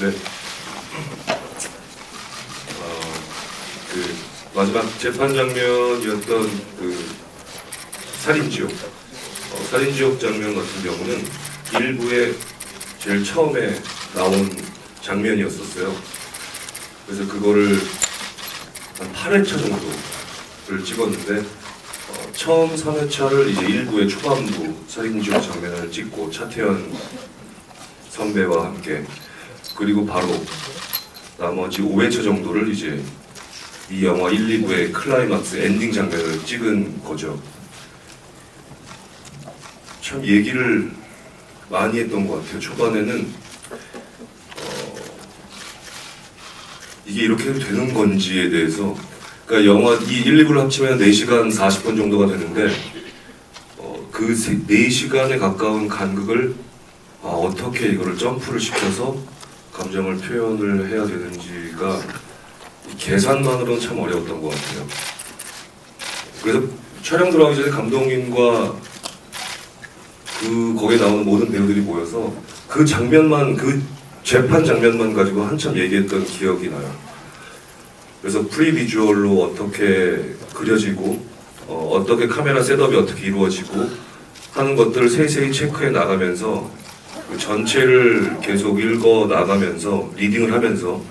네. 어, 그 마지막 재판 장면이었던 그 살인지옥. 어, 살인지옥 장면 같은 경우는 일부에 제일 처음에 나온 장면이었었어요. 그래서 그거를 한 8회차 정도 를 찍었는데 어, 처음 3회차를 이제 일부의 초반부 살인지옥 장면을 찍고 차태현 선배와 함께 그리고 바로 나머지 5회차 정도를 이제 이 영화 1, 2부의 클라이막스 엔딩 장면을 찍은 거죠. 참 얘기를 많이 했던 것 같아요. 초반에는 어, 이게 이렇게 되는 건지에 대해서 그러니까 영화 이 1, 2부를 합치면 4시간 40분 정도가 되는데 어, 그 4시간에 가까운 간극을 아, 어떻게 이거를 점프를 시켜서 감정을 표현을 해야 되는지가 이 계산만으로는 참 어려웠던 것 같아요. 그래서 촬영 들어가기 전에 감독님과 그 거기에 나오는 모든 배우들이 모여서 그 장면만 그 재판 장면만 가지고 한참 얘기했던 기억이 나요. 그래서 프리 비주얼로 어떻게 그려지고 어, 떻게 카메라 셋업이 어떻게 이루어지고 하는 것들을 세세히 체크해 나가면서 그 전체를 계속 읽어 나가면서 리딩을 하면서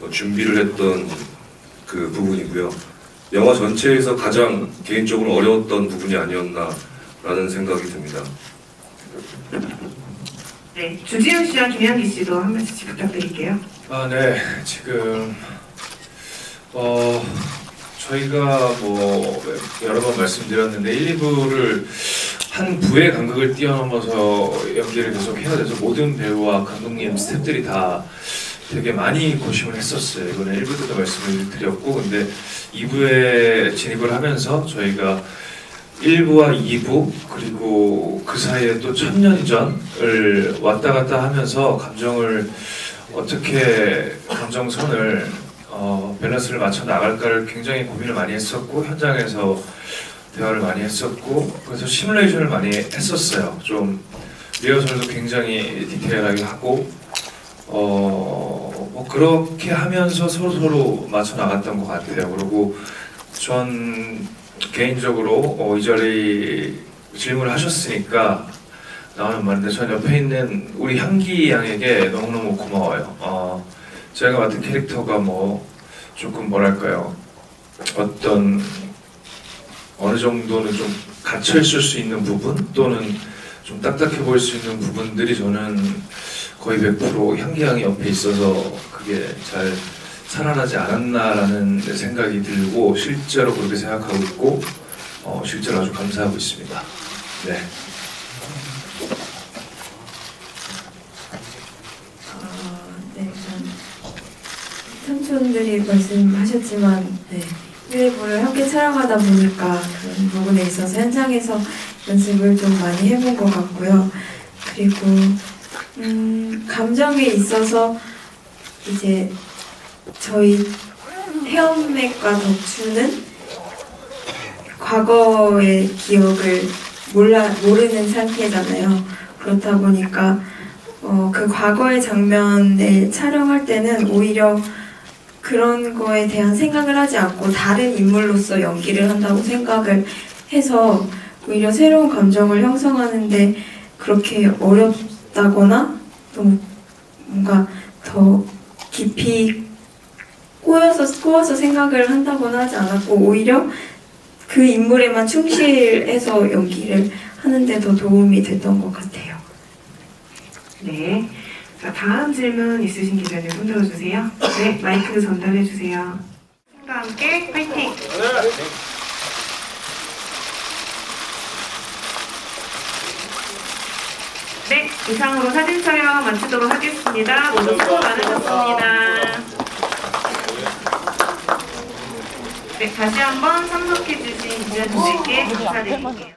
어, 준비를 했던 그 부분이고요. 영화 전체에서 가장 개인적으로 어려웠던 부분이 아니었나라는 생각이 듭니다. 네, 주지훈 씨와 김현기 씨도 한 말씀 부탁드릴게요. 아, 네. 지금 어 저희가 뭐 여러 번 말씀드렸는데 1, 2부를 한 부의 간극을 뛰어넘어서 연기를 계속 해야 돼서 모든 배우와 감독님, 스태프들이 다 되게 많이 고심을 했었어요. 이번에 1부 때도 말씀을 드렸고 근데 2부에 진입을 하면서 저희가 1부와 2부 그리고 그 사이에 또 천년 전을 왔다 갔다 하면서 감정을 어떻게 감정선을 어, 밸런스를 맞춰 나갈까를 굉장히 고민을 많이 했었고 현장에서 대화를 많이 했었고 그래서 시뮬레이션을 많이 했었어요. 좀 리허설도 굉장히 디테일하게 하고 어, 뭐 그렇게 하면서 서로 서로 맞춰 나갔던 것 같아요. 그리고 전 개인적으로 어, 이 자리 질문을 하셨으니까 나오는 말인데 전 옆에 있는 우리 향기 양에게 너무너무 고마워요. 어, 제가 맡은 캐릭터가 뭐 조금 뭐랄까요 어떤 어느 정도는 좀 갇혀 있을 수 있는 부분 또는 좀 딱딱해 보일 수 있는 부분들이 저는 거의 100% 향기 양이 옆에 있어서 그게 잘 살아나지 않았나라는 생각이 들고 실제로 그렇게 생각하고 있고 어, 실제로 아주 감사하고 있습니다. 네. 어, 네, 일단 삼촌들이 말씀하셨지만 네, 1, 2부를 함께 촬영하다 보니까 그런 부분에 있어서 현장에서 연습을 좀 많이 해본 것 같고요. 그리고 음, 감정에 있어서 이제 저희 헤엄맥과 덕추는 과거의 기억을 몰라 모르는 상태잖아요. 그렇다 보니까 어, 그 과거의 장면을 촬영할 때는 오히려 그런 거에 대한 생각을 하지 않고 다른 인물로서 연기를 한다고 생각을 해서 오히려 새로운 감정을 형성하는데 그렇게 어렵다거나 또 뭔가 더 깊이 꼬여서 꼬아서 생각을 한다거나 하지 않았고 오히려 그 인물에만 충실해서 연기를 하는데 더 도움이 됐던 것 같아요. 네. 자, 다음 질문 있으신 기자님 손 들어주세요. 네, 마이크 전달해 주세요. 팀과 함께 파이팅! 네, 이상으로 사진 촬영 마치도록 하겠습니다. 모두 수고 많으셨습니다. 네, 다시 한번 참석해 주신 기자님들께 감사드릴게요.